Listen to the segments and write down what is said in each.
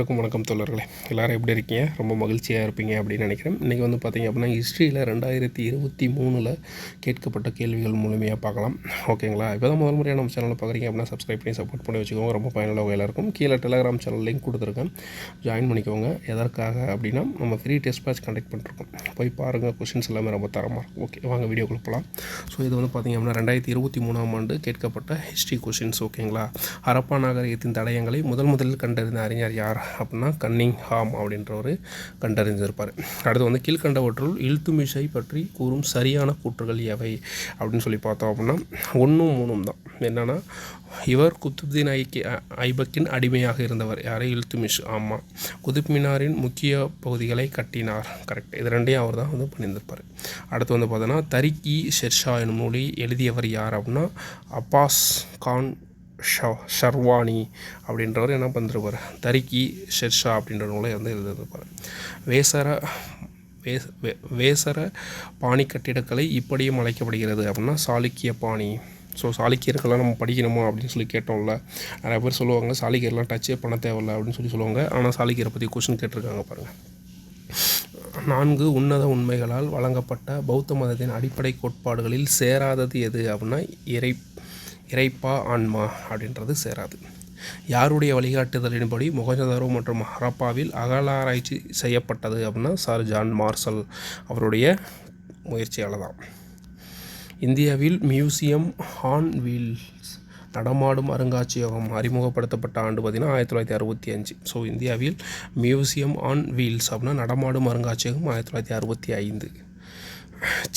வணக்கம் வணக்கம் தோழர்களே. எல்லோரும் எப்படி இருக்கீங்க? ரொம்ப மகிழ்ச்சியாக இருப்பீங்க அப்படின்னு நினைக்கிறேன். இன்றைக்கி வந்து பார்த்திங்க அப்படின்னா ஹிஸ்ட்ரியில் ரெண்டாயிரத்தி இருபத்தி மூணில் கேட்கப்பட்ட கேள்விகள் முழுமையாக பார்க்கலாம். ஓகேங்களா இப்போ தான் முதல் முறையாக நம்ம சேனலில் பார்க்குறீங்க அப்படின்னா சப்ஸ்கிரைப் பண்ணி சப்போர்ட் பண்ணி வச்சுக்கோங்க. ரொம்ப பயனுள்ள வகையில் இருக்கும். கீழே டெலகிராம் சேனல் லிங்க் கொடுத்துருக்கேன். ஜாயின் பண்ணிக்கோங்க. எதற்காக அப்படின்னா நம்ம ஃப்ரீ டெஸ்ட் பேட்ச் கண்டக்ட் பண்ணிருக்கோம் போய் பாருங்கள் கொஷின்ஸ் எல்லாமே ரொம்ப தரமாக இருக்கும். ஓகே வாங்க வீடியோ கொடுப்பலாம் ஸோ இது வந்து பார்த்திங்க அப்படின்னா ரெண்டாயிரத்தி இருபத்தி மூணாம் ஆண்டு கேட்கப்பட்ட ஹிஸ்ட்ரி கொஷின்ஸ் ஓகேங்களா ஹரப்பா நாகரிகத்தின் தடயங்களை முதல் முதலில் கண்டறிந்த அறிஞர் யார்? அப்படின்னா கன்னிங் ஹாம் அப்படின்றவர் கண்டறிந்திருப்பார். அடுத்து வந்து கீழ்கண்டவற்றுள் இல்துமிஷை பற்றி கூறும் சரியான கூற்றுகள் எவை அப்படின்னு சொல்லி பார்த்தோம் அப்படின்னா ஒன்றும் மூணும் தான். என்னென்னா இவர் குத்துப்தீன் ஐக்கி ஐபக்கின் அடிமையாக இருந்தவர். யாரை? இல்துமிஷ் ஆமாம் குதுப் மினாரின் முக்கிய பகுதிகளை கட்டினார். கரெக்ட் இது ரெண்டையும் அவர் தான் வந்து பண்ணியிருந்திருப்பார். அடுத்து வந்து பார்த்தோன்னா தரிக்கி ஷெர்ஷா என்னும் நூலை எழுதியவர் யார் அப்படின்னா அப்பாஸ் கான் ஷர்வானி அப்படின்றவர் என்ன பண்ணிருப்பார் தரிக்கி ஷெர்ஷா அப்படின்ற நூலை வந்து எழுதியிருப்பார். வேசர வேசர பாணி கட்டிடக்கலை இப்படியும் அழைக்கப்படுகிறது அப்படின்னா சாளுக்கிய பாணி. ஸோ சாளுக்கியர்கள்லாம் நம்ம படிக்கணுமா அப்படின்னு சொல்லி கேட்டோம்ல. நிறைய பேர் சொல்லுவாங்க சாளுக்கியர்லாம் டச்சே பண்ண தேவையில்ல அப்படின்னு சொல்லி சொல்லுவாங்க. ஆனால் சாளுக்கியரை பற்றி கொஷின் கேட்டிருக்காங்க பாருங்கள் நான்கு உன்னத உண்மைகளால் வழங்கப்பட்ட பௌத்த மதத்தின் அடிப்படை கோட்பாடுகளில் சேராதது எது அப்படின்னா இறை இறைப்பா ஆன்மா அப்படின்றது சேராது. யாருடைய வழிகாட்டுதலின்படி மொகஞ்சதாரோ மற்றும் ஹரப்பாவில் அகலாராய்ச்சி செய்யப்பட்டது அப்படின்னா சார் ஜான் மார்சல் அவருடைய முயற்சியால் தான். இந்தியாவில் மியூசியம் ஹான் வீல்ஸ் நடமாடும் அருங்காட்சியகம் அறிமுகப்படுத்தப்பட்ட ஆண்டு பார்த்திங்கன்னா ஆயிரத்தி தொள்ளாயிரத்தி அறுபத்தி அஞ்சு. ஸோ இந்தியாவில் மியூசியம் ஆன் வீல்ஸ் அப்படின்னா நடமாடும் அருங்காட்சியகம் ஆயிரத்தி தொள்ளாயிரத்தி அறுபத்தி ஐந்து.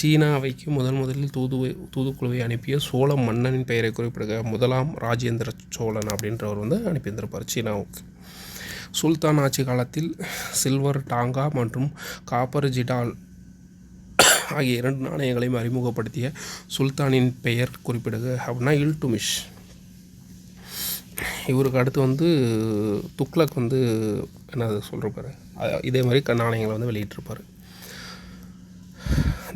சீனாவைக்கு முதன் முதலில் தூது தூதுக்குழுவை அனுப்பிய சோழ மன்னனின் பெயரை குறிப்பிடுக. முதலாம் ராஜேந்திர சோழன் அப்படின்றவர் வந்து அனுப்பியிருந்திருப்பார் சீனாவுக்கு. சுல்தான் ஆட்சி காலத்தில் சில்வர் டாங்கா மற்றும் காப்பர் ஜிடால் ஆகிய இரண்டு நாணயங்களையும் அறிமுகப்படுத்திய சுல்தானின் பெயர் குறிப்பிடுக அப்படின்னா இல்டுமிஷ் இவருக்கு அடுத்து வந்து துக்ளக் வந்து என்ன சொல்கிறப்பாரு இதே மாதிரி நாணயங்களை வந்து வெளியிட்டிருப்பார்.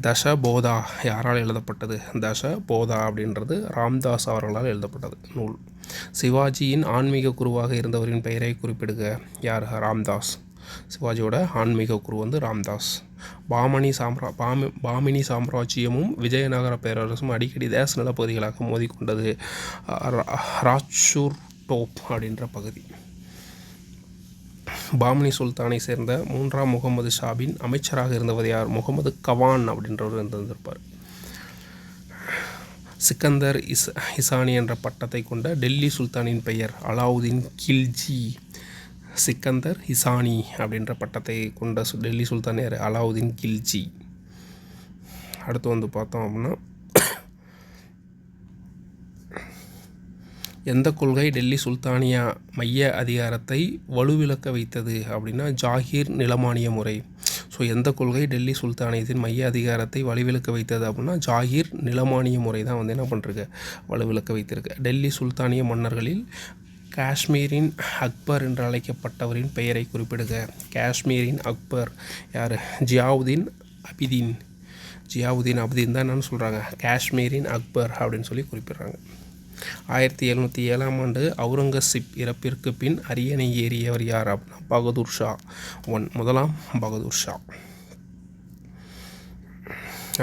தச போதா யாரால் எழுதப்பட்டது? தச போதா அப்படின்றது ராம்தாஸ் அவர்களால் எழுதப்பட்டது. நூல். சிவாஜியின் ஆன்மீக குருவாக இருந்தவரின் பெயரை குறிப்பிடுக. யார்? ராம்தாஸ். சிவாஜியோட ஆன்மீக குரு வந்து ராம்தாஸ். பாமணி சாம்ரா பாமி பாமினி சாம்ராஜ்யமும் விஜயநகர பேரரசும் அடிக்கடி தேச நிலப்பகுதிகளாக மோதிக்கொண்டது. ராச்சூர் டோப் அப்படின்ற பகுதி. பாமினி சுல்தானை சேர்ந்த மூன்றாம் முகமது ஷாபின் அமைச்சராக இருந்தவர் யார்? முகமது கவான் அப்படின்றவர் இருந்திருப்பார். சிக்கந்தர் இஸ் இசானி என்ற பட்டத்தை கொண்ட டெல்லி சுல்தானின் பெயர் அலாவுதீன் கில்ஜி. சிக்கந்தர் இசானி அப்படின்ற பட்டத்தை கொண்ட டெல்லி சுல்தான் யார்? அலாவுதீன் கில்ஜி. அடுத்து வந்து பார்த்தோம் அப்படின்னா எந்த கொள்கை டெல்லி சுல்தானியா மைய அதிகாரத்தை வலுவிழக்க வைத்தது அப்படின்னா ஜாகீர் நிலமானிய முறை. ஸோ எந்த கொள்கை டெல்லி சுல்தானியத்தின் மைய அதிகாரத்தை வலுவிழக்க வைத்தது அப்படின்னா ஜாகீர் நிலமானிய முறை தான் வந்து என்ன பண்ணுறது வலுவிழக்க வைத்திருக்கு. டெல்லி சுல்தானிய மன்னர்களில் காஷ்மீரின் அக்பர் என்று அழைக்கப்பட்டவரின் பெயரை குறிப்பிடுக. காஷ்மீரின் அக்பர் யார்? ஜியாவுதீன் அபிதீன். ஜியாவுதீன் அபிதீன் தான் என்னன்னு சொல்கிறாங்க காஷ்மீரின் அக்பர் அப்படின்னு சொல்லி குறிப்பிடுறாங்க. ஆயிரத்தி எழுநூற்றி ஏழாம் ஆண்டு அவுரங்கசீப் இறப்பிற்கு பின் அரியணை ஏறியவர் யார் அப்படின்னா பகதூர் ஷா. ஒன் முதலாம் பகதூர் ஷா.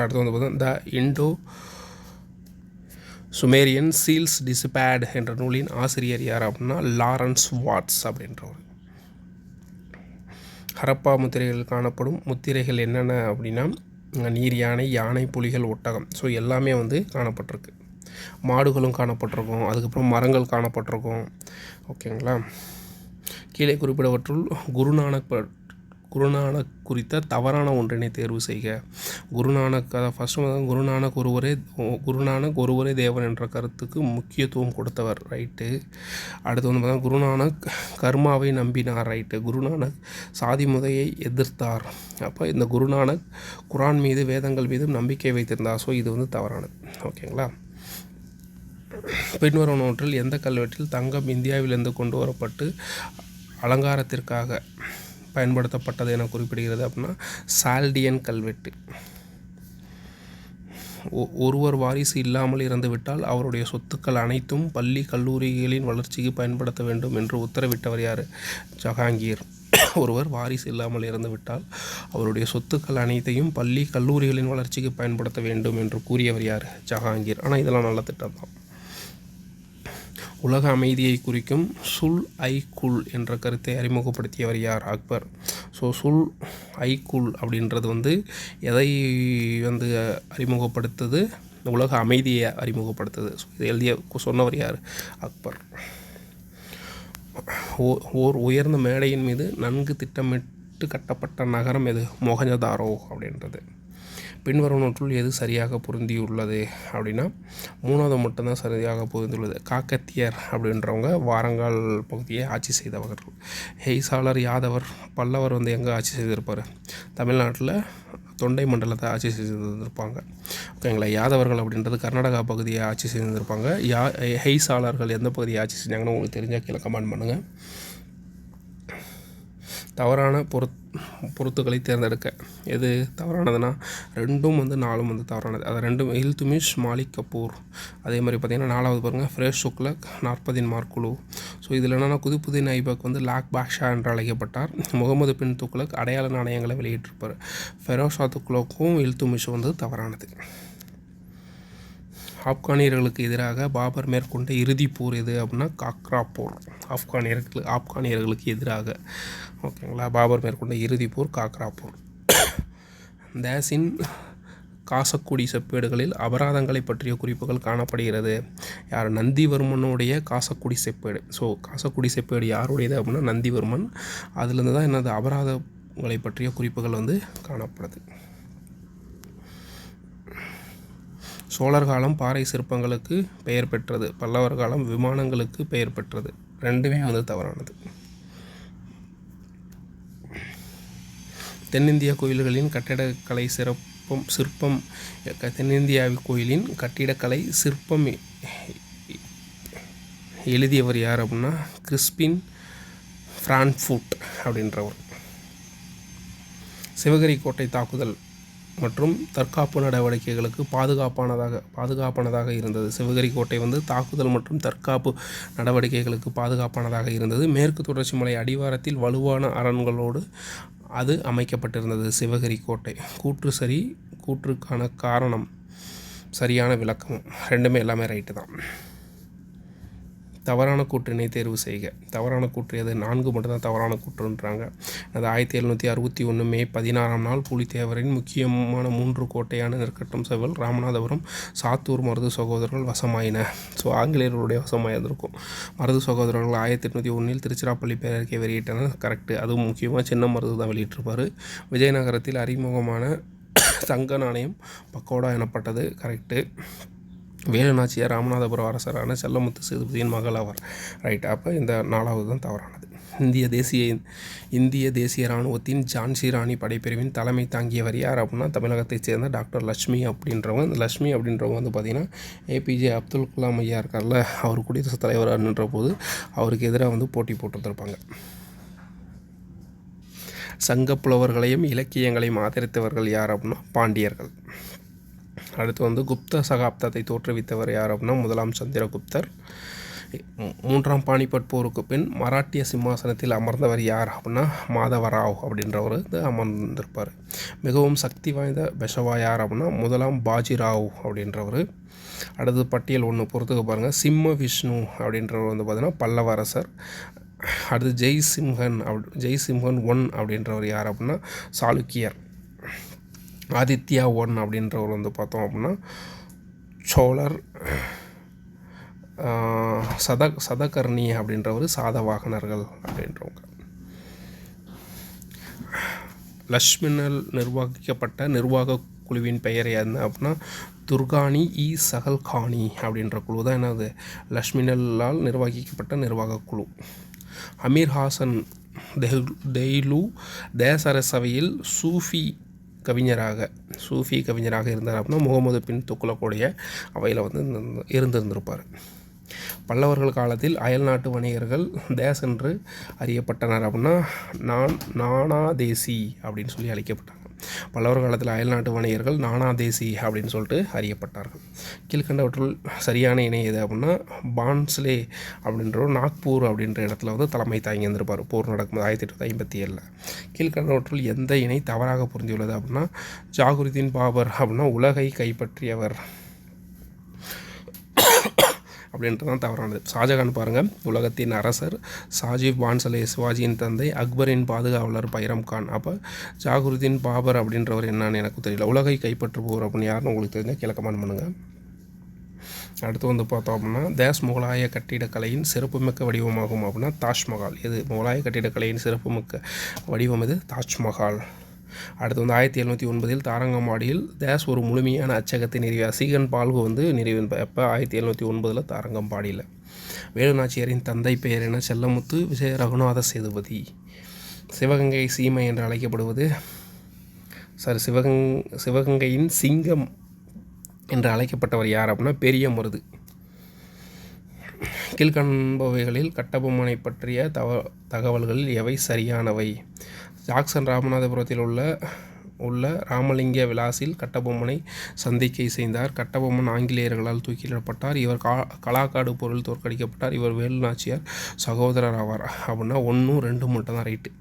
அடுத்து வந்து பார்த்தா the Indo Sumerian seals deciphered என்ற நூலின் ஆசிரியர் யார் அப்படின்னா லாரன்ஸ் வாட்ஸ் அப்படின்றவர். ஹரப்பா முத்திரைகள் காணப்படும் முத்திரைகள் என்னென்ன அப்படின்னா நீர் யானை யானை புலிகள் ஒட்டகம். ஸோ எல்லாமே வந்து காணப்பட்டிருக்கு. மாடுகளும் காணப்பட்டிருக்கும். அதுக்கப்புறம் மரங்கள் காணப்பட்டிருக்கும். ஓகேங்களா? கீழே குறிப்பிடவற்றுள் குருநானக் குருநானக் குறித்த தவறான ஒன்றினை தேர்வு செய்க. குருநானக் அதை ஃபஸ்ட்டு குருநானக் ஒருவரே குருநானக் ஒருவரே தேவன் என்ற கருத்துக்கு முக்கியத்துவம் கொடுத்தவர் ரைட்டு அடுத்து வந்து பார்த்தா குருநானக் கர்மாவை நம்பினார் ரைட்டு குருநானக் சாதி முதையை எதிர்த்தார். அப்போ இந்த குருநானக் குரான் மீது வேதங்கள் மீதும் நம்பிக்கை வைத்திருந்தார். ஸோ இது வந்து தவறானது. ஓகேங்களா? பின்வரும் நோற்றில் எந்த கல்வெட்டில் தங்கம் இந்தியாவிலிருந்து கொண்டு வரப்பட்டு அலங்காரத்திற்காக பயன்படுத்தப்பட்டது என குறிப்பிடுகிறது அப்படின்னா சால்டியன் கல்வெட்டு. ஒ- ஒருவர் வாரிசு இல்லாமல் இறந்துவிட்டால் அவருடைய சொத்துக்கள் அனைத்தும் பள்ளி கல்லூரிகளின் வளர்ச்சிக்கு பயன்படுத்த வேண்டும் என்று உத்தரவிட்டவர் யார்? ஜஹாங்கீர். ஒருவர் வாரிசு இல்லாமல் இறந்துவிட்டால் அவருடைய சொத்துக்கள் அனைத்தையும் பள்ளி கல்லூரிகளின் வளர்ச்சிக்கு பயன்படுத்த வேண்டும் என்று கூறியவர் யார்? ஜஹாங்கீர். ஆனால் இதெல்லாம் நல்ல திட்டம் தான். உலக அமைதியை குறிக்கும் சுல் ஐ குல் என்ற கருத்தை அறிமுகப்படுத்தியவர் யார்? அக்பர். ஸோ சுல் ஐ குல் அப்படின்றது வந்து எதை வந்து அறிமுகப்படுத்துது? உலக அமைதியை அறிமுகப்படுத்துது. ஸோ இது எழுதிய சொன்னவர் யார்? அக்பர். ஓ- ஓர் உயர்ந்த மேடையின் மீது நன்கு திட்டமிட்டு கட்டப்பட்ட நகரம் எது? மொகஞ்சதாரோ அப்படின்றது. பின்வருவனற்றுள் எது சரியாக பொருந்தியுள்ளது அப்படின்னா மூணாவது மட்டும்தான் சரியாக பொருந்தியுள்ளது. காக்கத்தியர் அப்படின்றவங்க வாரங்கால் பகுதியை ஆட்சி செய்தவர்கள். ஹெய்சாளர் யாதவர் பல்லவர் வந்து எங்கே ஆட்சி செய்திருப்பார்? தமிழ்நாட்டில் தொண்டை மண்டலத்தை ஆட்சி செய்திருப்பாங்க ஓகேங்களா? யாதவர்கள் அப்படின்றது கர்நாடகா பகுதியை ஆட்சி செய்திருப்பாங்க யா ஹெய்சாளர்கள் எந்த பகுதியை ஆட்சி செஞ்சாங்கன்னு உங்களுக்கு தெரிஞ்சால் கீழே கமெண்ட் பண்ணுங்கள் தவறான பொருத் பொருத்துக்களை தேர்ந்தெடுக்க. எது தவறானதுன்னா ரெண்டும் வந்து நாலும் வந்து தவறானது. அது ரெண்டும் இல்துமிஷ் மாலிக் கபூர். அதே மாதிரி பார்த்தீங்கன்னா நாலாவது பாருங்கள் ஃப்ரேஷ் சுக்லக் நாற்பதின் மார்க்குழு ஸோ இதில் என்னென்னா குதுப்புதீன் ஐபக் வந்து லாக் பாஷா என்று அழைக்கப்பட்டார். முகமது பின் துக்லக் அடையாள நாணயங்களை வெளியிட்டிருப்பார். ஃபெரோஷா துக்லோக்கும் இல்துமிஷும் வந்து தவறானது. ஆப்கானியர்களுக்கு எதிராக பாபர் மேற்கொண்ட இறுதிப் போர் எது அப்படின்னா காக்ரா போர். ஆப்கானியர்கள் ஆப்கானியர்களுக்கு எதிராக. ஓகேங்களா? பாபர் மேற்கொண்ட இறுதிப் போர் காக்ரா போர். தேசின் காசக்குடி செப்பேடுகளில் அபராதங்களை பற்றிய குறிப்புகள் காணப்படுகிறது. யார்? நந்திவர்மனுடைய காசக்குடி செப்பேடு. ஸோ காசக்குடி செப்பேடு யாருடையது அப்படின்னா நந்திவர்மன். அதுலேருந்து தான் என்னது? அபராதங்களை பற்றிய குறிப்புகள் வந்து காணப்படுது. சோழர் காலம் பாறை சிற்பங்களுக்கு பெயர் பெற்றது பல்லவர் காலம் விமானங்களுக்கு பெயர் பெற்றது. ரெண்டுமே வந்து தவறானது. தென்னிந்திய கோயில்களின் கட்டிடக்கலை சிறப்பம் சிற்பம் க- கோயிலின் கட்டிடக்கலை சிற்பம் எழுதியவர் யார் அப்படின்னா கிறிஸ்பின் ஃப்ரான்ஃபுட் அப்படின்றவர். சிவகிரி கோட்டை தாக்குதல் மற்றும் தற்காப்பு நடவடிக்கைகளுக்கு பாதுகாப்பானதாக பாதுகாப்பானதாக இருந்தது. சிவகிரி கோட்டை வந்து தாக்குதல் மற்றும் தற்காப்பு நடவடிக்கைகளுக்கு பாதுகாப்பானதாக இருந்தது. மேற்கு தொடர்ச்சி மலை அடிவாரத்தில் வலுவான அரண்களோடு அது அமைக்கப்பட்டிருந்தது. சிவகிரி கோட்டை. கூற்று சரி கூற்றுக்கான காரணம் சரியான விளக்கம். ரெண்டுமே எல்லாமே ரைட்டு தான். தவறான கூற்றினை தேர்வு செய்க. தவறான கூற்று எது? நான்கு மட்டும்தான் தவறான கூற்றுன்றாங்க. அது ஆயிரத்தி எழுநூற்றி அறுபத்தி ஒன்று மே பதினாறாம் நாள் புலித்தேவரின் முக்கியமான மூன்று கோட்டையான நெற்கட்டும் செவல் ராமநாதபுரம் சாத்தூர் மருது சகோதரர்கள் வசமாயின. ஸோ ஆங்கிலேயர்களுடைய வசமாயிருந்திருக்கும் மருது சகோதரர்கள் ஆயிரத்தி எட்நூற்றி ஒன்றில் திருச்சிராப்பள்ளி பேரறிக்கை வெளியிட்டனர். கரெக்டு அதுவும் முக்கியமாக சின்ன மருது தான் வெளியிட்டிருப்பார். விஜயநகரத்தில் அறிமுகமான தங்க நாணயம் பக்கோடா எனப்பட்டது. கரெக்டு வேலுநாச்சியார் ராமநாதபுரம் அரசரான செல்லமுத்து சேதுபதியின் மகள் அவர். ரைட் அப்போ இந்த நாலாவது தான் தவறானது. இந்திய தேசிய இந்திய தேசிய இராணுவத்தின் ஜான்சி ராணி படைப்பிரிவின் தலைமை தாங்கியவர் யார் அப்படின்னா தமிழகத்தைச் சேர்ந்த டாக்டர் லட்சுமி அப்படின்றவங்க இந்த லட்சுமி அப்படின்றவங்க வந்து பார்த்திங்கன்னா ஏபிஜே அப்துல் கலாம் ஐயா இருக்கார்ல அவர் குடியரசுத் தலைவர் போது அவருக்கு எதிராக வந்து போட்டி போட்டுருப்பாங்க சங்கப்புலவர்களையும் இலக்கியங்களையும் ஆதரித்தவர்கள் யார் அப்படின்னா பாண்டியர்கள். அடுத்து வந்து குப்த சகாப்தத்தை தோற்றுவித்தவர் யார் அப்படின்னா முதலாம் சந்திரகுப்தர். மூன்றாம் பாணிபட் போருக்கு பின் மராட்டிய சிம்மாசனத்தில் அமர்ந்தவர் யார் அப்படின்னா மாதவராவ் அப்படின்றவர் வந்து அமர்ந்திருப்பார். மிகவும் சக்தி வாய்ந்த பெஷவா யார் அப்படின்னா முதலாம் பாஜிராவ் அப்படின்றவர். அடுத்து பட்டியல் ஒன்று பொறுத்துக்க பாருங்கள் சிம்ம விஷ்ணு அப்படின்றவர் வந்து பார்த்தீங்கன்னா பல்லவரசர். அடுத்து ஜெய் சிம்ஹன் அப்படி ஜெய் சிம்ஹன் ஒன் அப்படின்றவர் யார் அப்படின்னா சாளுக்கியர். ஆதித்யா ஒன் அப்படின்றவர் வந்து பார்த்தோம் அப்படின்னா சோழர் சத சதகர்ணி அப்படின்றவர் சாதவாகனர்கள் அப்படின்றவங்க. லக்ஷ்மணல் நிர்வகிக்கப்பட்ட நிர்வாக குழுவின் பெயர் என்ன அப்படின்னா துர்கானி இ சகல்கானி அப்படின்ற குழு. தான் என்னது? லக்ஷ்மினலால் நிர்வகிக்கப்பட்ட நிர்வாக குழு. அமீர் ஹாசன் தெஹ்- தெய்லு தேசரசவையில் சூஃபி கவிஞராக சூஃபி கவிஞராக இருந்தார் அப்படின்னா முகமது பின் துக்குலக்கூடிய அவையில் வந்து இருந்திருந்திருப்பார். பல்லவர்கள் காலத்தில் அயல்நாட்டு வணிகர்கள் தேஸ் என்று அறியப்பட்டனர் அப்படின்னா நான் நானாதேசி அப்படின்னு சொல்லி அழைக்கப்பட்டாங்க. பல்லவர் காலத்தில் அயல்நாட்டு வணிகர்கள் நானாதேசி அப்படின்னு சொல்லிட்டு அறியப்பட்டார்கள். கீழ்கண்டவற்றுள் சரியான இணை எது அப்படின்னா பான்ஸ்லே அப்படின்ற நாக்பூர் அப்படின்ற இடத்துல வந்து தலைமை தாங்கி இருந்திருப்பார் போர் நடக்கும்போது ஆயிரத்தி எட்நூற்றி ஐம்பத்தி ஏழில். கீழ்கண்டவற்றுள் எந்த இணை தவறாக புரிந்துள்ளது அப்படின்னா ஜாகுருதீன் பாபர் அப்படின்னா உலகை கைப்பற்றியவர். அப்படின்றது தான் தவறானது. ஷாஜகான் பாருங்கள் உலகத்தின் அரசர் சாஜிப் பான்சலே சிவாஜியின் தந்தை அக்பரின் பாதுகாவலர் பைரம் கான். அப்போ ஜாகுருதீன் பாபர் அப்படின்றவர் என்னன்னு எனக்கு தெரியல. உலகை கைப்பற்றுபவர் அப்படின்னு யாருன்னு உங்களுக்கு தெரிஞ்சால் கீழே கமெண்ட் பண்ணுங்கள் அடுத்து வந்து பார்த்தோம் அப்படின்னா தேஸ் முகலாய கட்டிடக்கலையின் சிறப்புமிக்க வடிவமாகும் அப்படின்னா தாஜ்மஹால். இது முகலாய கட்டிடக்கலையின் சிறப்புமிக்க வடிவம் இது தாஜ்மஹால். அடுத்து வந்து ஆயிரத்தி எழுநூற்றி ஒன்பதில் தாரங்கம்பாடியில் தேஸ் ஒரு முழுமையான அச்சகத்தை நிறுவிய சீகன் பால்கு வந்து நிறுவி எப்போ ஆயிரத்தி எழுநூற்றி ஒன்பதில் தாரங்கம்பாடியில். வேலுநாச்சியாரின் தந்தை பெயர் என செல்லமுத்து விஜய ரகுநாத சேதுபதி. சிவகங்கை சீமை என்று அழைக்கப்படுவது சாரி சிவகங் சிவகங்கையின் சிங்கம் என்று அழைக்கப்பட்டவர் யார் அப்படின்னா பெரிய மருது கீழ்கண்பவைகளில் கட்டபொம்மனை பற்றிய தவ தகவல்களில் எவை சரியானவை? ஜாக்சன் ராமநாதபுரத்தில் உள்ள உள்ள ராமலிங்க விலாசில் கட்டபொம்மனை சந்திக்க இசைந்தார். கட்டபொம்மன் ஆங்கிலேயர்களால் தூக்கிலிடப்பட்டார். இவர் கா கலாக்காடு பொருள் தோற்கடிக்கப்பட்டார். இவர் வேலு நாச்சியார் சகோதரர் ஆவார். அப்படின்னா ஒன்றும் ரெண்டு மட்டும் தான் ரைட்டு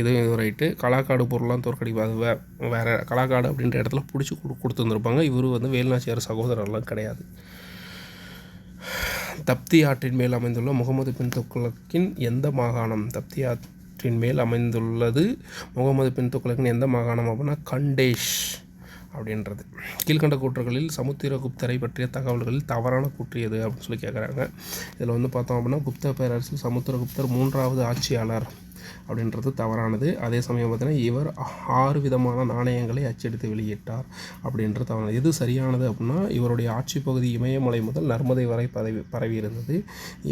இது இது ரைட்டு கலாக்காடு பொருள்லாம் தோற்கடிப்பாது வே வேறு கலாக்காடு அப்படின்ற இடத்துல பிடிச்சி கொடு கொடுத்துருந்துருப்பாங்க இவர் வந்து வேலுநாச்சியார் சகோதரர்லாம் கிடையாது. தப்தி ஆற்றின் மேல் அமைந்துள்ள முகமது பின் துக்ளக்கின் எந்த மாகாணம்? தப்தி ஆற்றின் மேல் அமைந்துள்ளது. முகமது பின் துக்ளக்கின் எந்த மாகாணம் அப்படின்னா கண்டேஷ் அப்படின்றது. கீழ்கண்ட கூற்றுகளில் சமுத்திரகுப்தரை பற்றிய தகவல்களில் தவறான கூற்று எது அப்படின்னு சொல்லி கேட்குறாங்க இதில் வந்து பார்த்தோம் அப்படின்னா குப்த பேரரசு சமுத்திரகுப்தர் மூன்றாவது ஆட்சியாளர் அப்படின்றது தவறானது. அதே சமயம் பார்த்தீங்கன்னா இவர் ஆறு விதமான நாணயங்களை அச்சடித்து வெளியிட்டார் அப்படின்றது தவறானது. எது சரியானது அப்படின்னா இவருடைய ஆட்சி பகுதி இமயமலை முதல் நர்மதை வரை பதவி பரவி இருந்தது.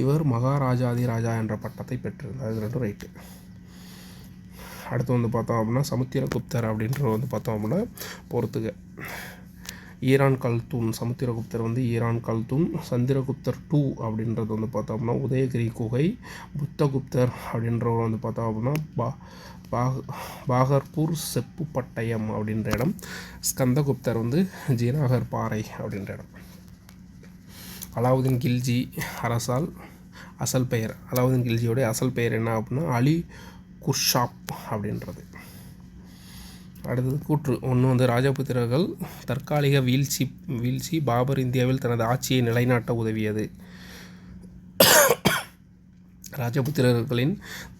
இவர் மகாராஜாதி ராஜா என்ற பட்டத்தை பெற்றிருந்தார். இது ரெண்டும் ரைட்டு. அடுத்து வந்து பார்த்தோம் அப்படின்னா சமுத்திரகுப்தர் அப்படின்றது வந்து பார்த்தோம் அப்படின்னா போர்த்துக ஈரான் கல்தூன் சமுத்திரகுப்தர் வந்து ஈரான் கல்தூன் சந்திரகுப்தர் டூ அப்படின்றது வந்து பார்த்தோம் அப்படின்னா உதயகிரி குகை புத்தகுப்தர் அப்படின்றவர் வந்து பார்த்தோம் அப்படின்னா பா பாக பாகர்பூர் செப்பு பட்டயம் அப்படின்ற இடம் ஸ்கந்தகுப்தர் வந்து ஜீநாகர் பாறை அப்படின்ற இடம். அலாவுதீன் கில்ஜி அரசால் அசல் பெயர். அலாவுதீன் கில்ஜியோடைய அசல் பெயர் என்ன அப்படின்னா அலி குர்ஷாப் அப்படின்றது. அடுத்தது கூற்று ஒன்று வந்து ராஜபுத்திரர்கள் தற்காலிக வீழ்ச்சி வீழ்ச்சி பாபர் இந்தியாவில் தனது ஆட்சியை நிலைநாட்ட உதவியது. ராஜபுத்திரர்களின்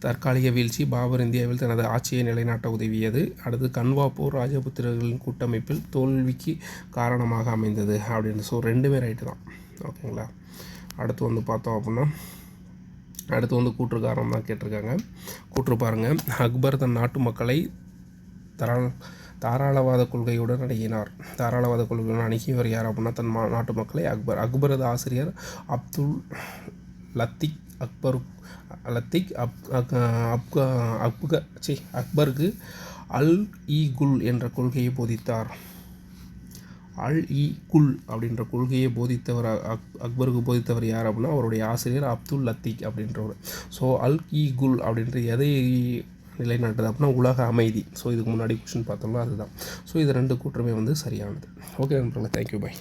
தற்காலிக வீழ்ச்சி பாபர் இந்தியாவில் தனது ஆட்சியை நிலைநாட்ட உதவியது. அடுத்து கன்வாப்பூர் ராஜபுத்திரர்களின் கூட்டமைப்பில் தோல்விக்கு காரணமாக அமைந்தது அப்படின்னு. ஸோ ரெண்டுமே ரைட்டு தான். ஓகேங்களா அடுத்து வந்து பார்த்தோம் அப்படின்னா அடுத்து வந்து கூற்று தான் கேட்டிருக்காங்க. கூற்று பாருங்கள் அக்பர் தன் நாட்டு மக்களை தரா தாராளவாத கொள்கையுடன் அணுகினார். தாராளவாத கொள்கையுடன் அணுகியவர் யார் அப்படின்னா தன் மா நாட்டு மக்களை அக்பர். அக்பரது ஆசிரியர் அப்துல் லத்திக் அக்பர் லத்திக் அப் அப்க அப்க சி அக்பருக்கு அல் இ குல் என்ற கொள்கையை போதித்தார். அல் இ குல் அப்படின்ற கொள்கையை போதித்தவர் அக் அக்பருக்கு போதித்தவர் யார் அப்படின்னா அவருடைய ஆசிரியர் அப்துல் லத்தீக் அப்படின்றவர். ஸோ அல் இ குல் அப்படின்ற எதை நிலைநாட்டுது அப்படின்னா உலக அமைதி. ஸோ இதுக்கு முன்னாடி கொஷின் பார்த்தோம்னா அதுதான். ஸோ இது ரெண்டு கூற்றுமே வந்து சரியானது. ஓகே நண்பர்களே தேங்க்யூ பை